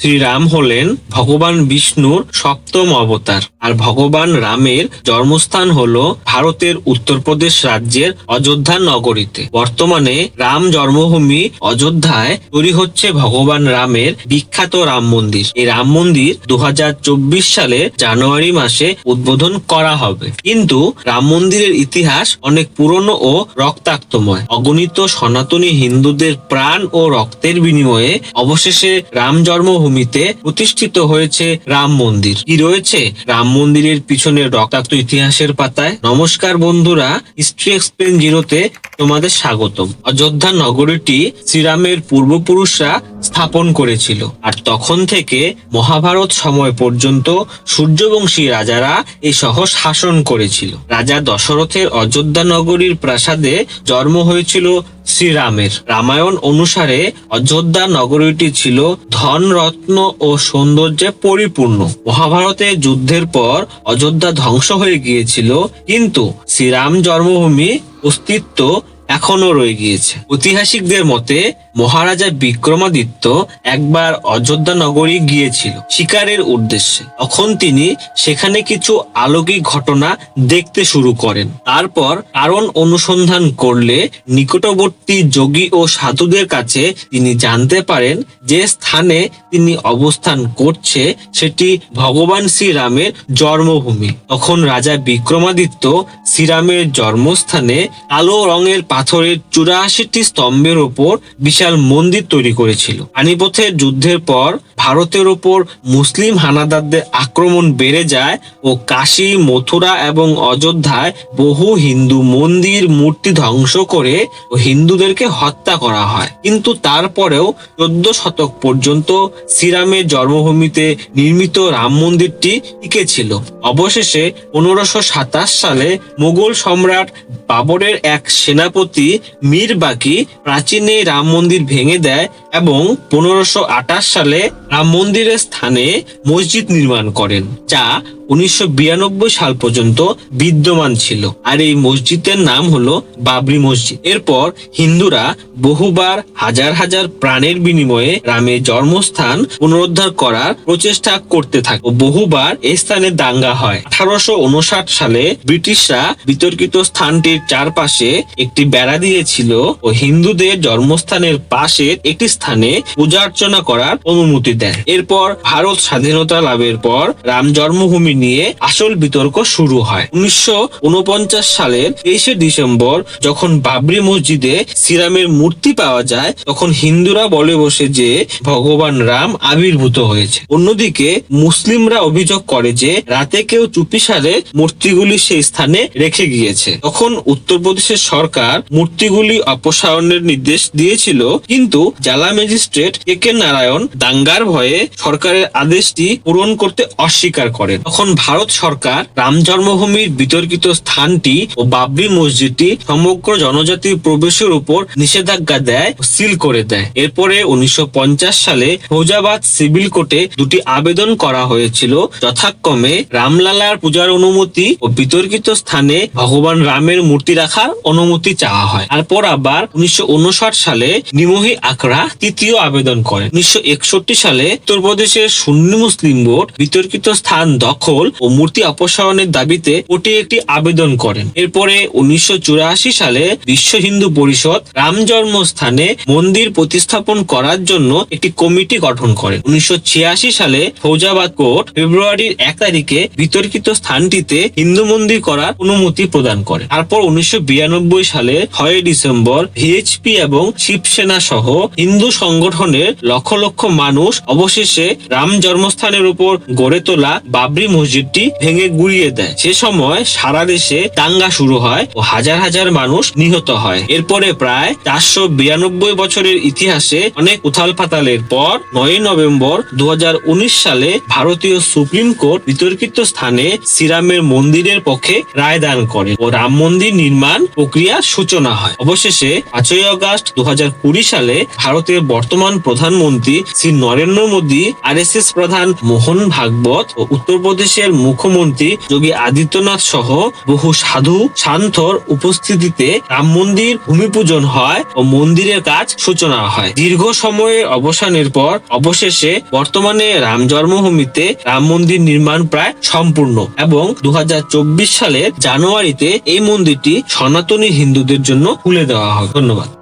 শ্রীরাম হলেন ভগবান বিষ্ণুর সপ্তম অবতার। আর ভগবান রামের জন্মস্থান হল ভারতের উত্তরপ্রদেশ রাজ্যের অযোধ্যা নগরীতে। বর্তমানে রাম জন্মভূমি অযোধ্যায় তৈরি হচ্ছে ভগবান রামের বিখ্যাত রাম মন্দির। এই রাম মন্দির দু হাজার চব্বিশ সালে জানুয়ারি মাসে উদ্বোধন করা হবে। কিন্তু রাম মন্দিরের ইতিহাস অনেক পুরনো ও রক্তাক্তময়। অগণিত সনাতনী হিন্দুদের প্রাণ ও রক্তের বিনিময়ে অবশেষে রাম জন্মভূমিতে প্রতিষ্ঠিত হয়েছে রাম মন্দির। কি রয়েছে? রাম মন্দিরের পিছনে রক্তাক্ত ইতিহাসের পাতায়। নমস্কার বন্ধুরা, হিস্ট্রি এক্সপ্লেন জিরোতে তোমাদের স্বাগতম। অযোধ্যা নগরীটি শ্রীরামের পূর্বপুরুষরা স্থাপন করেছিল। আর তখন থেকে মহাভারত সময় পর্যন্ত সূর্যবংশী রাজারা এই শহর শাসন করেছিল। রাজা দশরথের অযোধ্যা নগরীর প্রাসাদে জন্ম হয়েছিল শ্রীরামের। রামায়ণ অনুসারে অযোধ্যা নগরীটি ছিল ধন রত্ন ও সৌন্দর্যে পরিপূর্ণ। মহাভারতের যুদ্ধের পর অযোধ্যা ধ্বংস হয়ে গিয়েছিল, কিন্তু শ্রীরাম জন্মভূমি অস্তিত্ব এখনও রয়ে গিয়েছে। ঐতিহাসিকদের মতে, মহারাজা বিক্রমাদিত্য একবার অযোধ্যা নগরী গিয়েছিল শিকারের উদ্দেশ্যে। তখন তিনি সেখানে কিছু আলৌকিক ঘটনা দেখতে শুরু করেন। তারপর কারণ অনুসন্ধান করলে নিকটবর্তী যোগী ও সাধুদের কাছে তিনি জানতে পারেন যে স্থানে তিনি অবস্থান করছে সেটি ভগবান শ্রীরামের জন্মভূমি। তখন রাজা বিক্রমাদিত্য শ্রীরামের জন্মস্থানে কালো রঙের পাথরের চুরাশিটি স্তম্ভের ওপর বিশাল মন্দির তৈরি করেছিল। পানিপথের যুদ্ধের পর ভারতের ওপর মুসলিম হানাদারদের আক্রমণ বেড়ে যায় ও কাশী, মথুরা এবং অযোধ্যায় বহু হিন্দু মন্দির মূর্তি ধ্বংস করে ও হিন্দুদেরকে হত্যা করা হয়। কিন্তু তারপরেও চোদ্দ শতক পর্যন্ত শ্রীরামের জন্মভূমিতে নির্মিত রাম মন্দিরটি টিকে ছিল। অবশেষে পনেরোশো সাতাশ সালে মুঘল সম্রাট বাবরের এক সেনাপতি মীর বাকি প্রাচীনে রাম মন্দির ভেঙে দেয় এবং পনেরোশো সালে রাম মন্দিরের স্থানে মসজিদ নির্মাণ করেন, যা উনিশশো সাল পর্যন্ত বিদ্যমান ছিল। আর এই মসজিদের নাম হলো বাবরি মসজিদ। এরপর হিন্দুরা বহুবার হাজার হাজার প্রাণের বিনিময়ে রামের জন্মস্থান পুনরুদ্ধার করার প্রচেষ্টা করতে থাকে বহুবার এই স্থানে দাঙ্গা হয়। আঠারোশো উনষাট সালে ব্রিটিশরা বিতর্কিত স্থানটির চারপাশে একটি বেড়া দিয়েছিল ও হিন্দুদের জন্মস্থানের পাশে একটি স্থানে পূজা অর্চনা করার অনুমতি দেয়। এরপর ভারত স্বাধীনতা লাভের পর রাম জন্মভূমি নিয়ে আসল বিতর্ক শুরু হয়। উনিশশো সালের তেইশে ডিসেম্বর যখন বাবরি মসজিদে শ্রীরামের মূর্তি পাওয়া যায়, তখন হিন্দুরা বলে বসে যে ভগবান রাম আবির্ভূত হয়েছে। অন্যদিকে মুসলিমরা অভিযোগ করে যে রাতে কেউ চুপিসারে মূর্তিগুলি সেই স্থানে রেখে গিয়েছে। তখন উত্তরপ্রদেশের সরকার মূর্তিগুলি অপসারণের নির্দেশ দিয়েছিল, কিন্তু জেলা ম্যাজিস্ট্রেট কে কে নারায়ণ দাঙ্গার ভয়ে সরকারের আদেশটি পূরণ করতে অস্বীকার করেন। তখন ভারত সরকার রাম জন্মভূমির বিতর্কিত স্থানটি ও বাবরি মসজিদটি সমগ্র জনজাতির প্রবেশের উপর নিষেধাজ্ঞা দেয় ও সিল করে দেয়। এরপরে উনিশশো সালে ফৌজাবাদ সিভিল কোর্টে দুটি আবেদন করা হয়েছিল। যথাক্রমে রামলালার পূজার অনুমতি ও বিতর্কিত স্থানে ভগবান রামের মূর্তি রাখার অনুমতি চাওয়া হয়। তারপর আবার উনিশশো উনষাট সালে নিমোহি আকরা তৃতীয় আবেদন করেন উনিশশো সালে উত্তরপ্রদেশের সুন্নি মুসলিম বোর্ড বিতর্কিত স্থান দখল ও মূর্তি অপসারণের দাবিতে কোর্টে একটি আবেদন করেন। এরপরে উনিশশো চুরাশি সালে বিশ্ব হিন্দু পরিষদ রাম জন্মস্থানে মন্দির প্রতিস্থাপন করার জন্য একটি কমিটি গঠন করে। উনিশশো ছিয়াশি সালে ফৌজাবাদ কোর্ট ফেব্রুয়ারির এক তারিখে বিতর্কিত স্থানটিতে হিন্দু মন্দির করার অনুমতি প্রদান করে। তারপর উনিশশো বিরানব্বই সালে ছয় ডিসেম্বর ভিএইচপি এবং শিবসেনা সহ হিন্দু সংগঠনের লক্ষ লক্ষ মানুষ অবশেষে রাম জন্মস্থানের উপর গড়ে তোলা বাবরি মসজিদটি ভেঙে গুড়িয়ে দেয়। সে সময় সারা দেশে দাঙ্গা শুরু হয় ও হাজার হাজার মানুষ নিহত হয়। এরপরে প্রায় চারশো বিরানব্বই বছরের ইতিহাসে অনেক উথাল পাতালের পর নয় নভেম্বর দু হাজার উনিশ সালে ভারতীয় সুপ্রিম কোর্ট বিতর্কিত স্থানে শ্রীরামের মন্দিরের পক্ষে রায় দান করে ও রাম মন্দির নির্মাণ প্রক্রিয়া সূচনা হয়। অবশেষে পাঁচই আগস্ট দু সালে ভারতের বর্তমান প্রধানমন্ত্রী শ্রী নরেন্দ্র মোদী, আরএসএস প্রধান মোহন ভাগবত ও উত্তরপ্রদেশের মুখ্যমন্ত্রী যোগী আদিত্যনাথ সহ বহু সাধু শান্তর উপস্থিতিতে রাম মন্দির ভূমি পূজন হয় ও মন্দিরের কাজ সূচনা হয়। দীর্ঘ সময়ের অবসানের পর অবশেষে বর্তমানে রাম জন্মভূমিতে রাম মন্দির নির্মাণ প্রায় সম্পূর্ণ এবং দু হাজার চব্বিশ সালের জানুয়ারিতে এই মন্দিরটি সনাতনী হিন্দুদের জন্য খুলে দেওয়া হয়। ধন্যবাদ।